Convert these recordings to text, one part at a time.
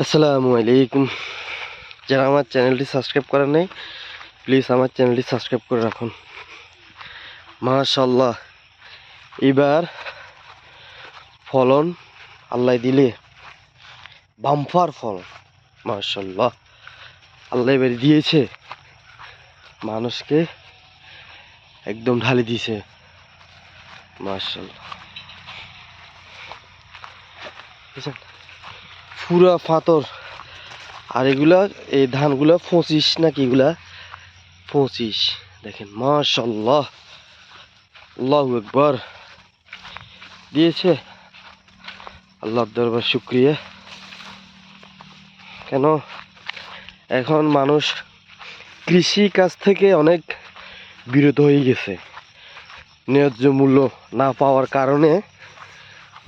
আসসালামু আলাইকুম। যারা আমার চ্যানেলটি সাবস্ক্রাইব করেন নাই, প্লিজ আমার চ্যানেলটি সাবস্ক্রাইব করে রাখুন। মাশাল্লাহ এবার ফলন আল্লাহ দিলে, বাম্পার ফল মাশাল্লাহ আল্লাহ এবার দিয়েছে। মানুষকে একদম ঢালি দিয়েছে মাশাল্লাহ বুঝছেন? পুরা ফাতর আর এগুলা, এই ধানগুলা পঁচিশ নাকি এগুলা? পঁচিশ। দেখেন, মাশাল্লাহ। আল্লাহ একবার দিয়েছে। আল্লাহ দরবার শুক্রিয়া। কেন? এখন মানুষ কৃষি কাজ থেকে অনেক বিরত হয়ে গেছে। ন্যায্য মূল্য না পাওয়ার কারণে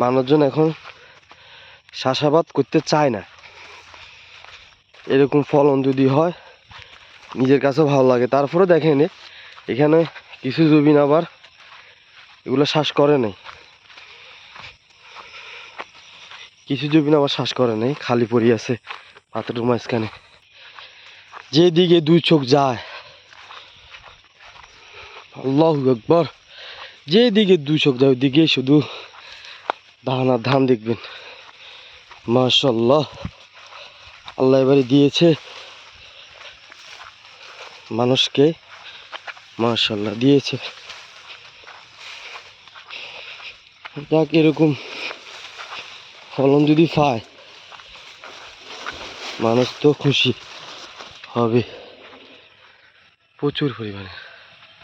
মানুষজন এখন চাষাবাদ করতে চায় না। এরকম ফলন যদি হয়, নিজের কাছেও ভালো লাগে। তারপরে দেখেন, এখানে কিছু জমিন আবার এগুলো শ্বাস করে নাই। কিছু জমিন আবার শ্বাস করে নাই, খালি পড়ে আছে পাথরের মাঝখানে। যেদিকে দুই চোখ যায়, আল্লাহ একবার যেদিকে দুই চোখ যায়, ওইদিকে শুধু ধান আর ধান দেখবেন। মাশাল্লাহ আল্লাহ এবারে দিয়েছে মানুষকে মাশাল্লাহ দিয়েছে। যাক, এরকম ফলন যদি পায়, মানুষ তো খুশি হবে। প্রচুর পরিমাণে।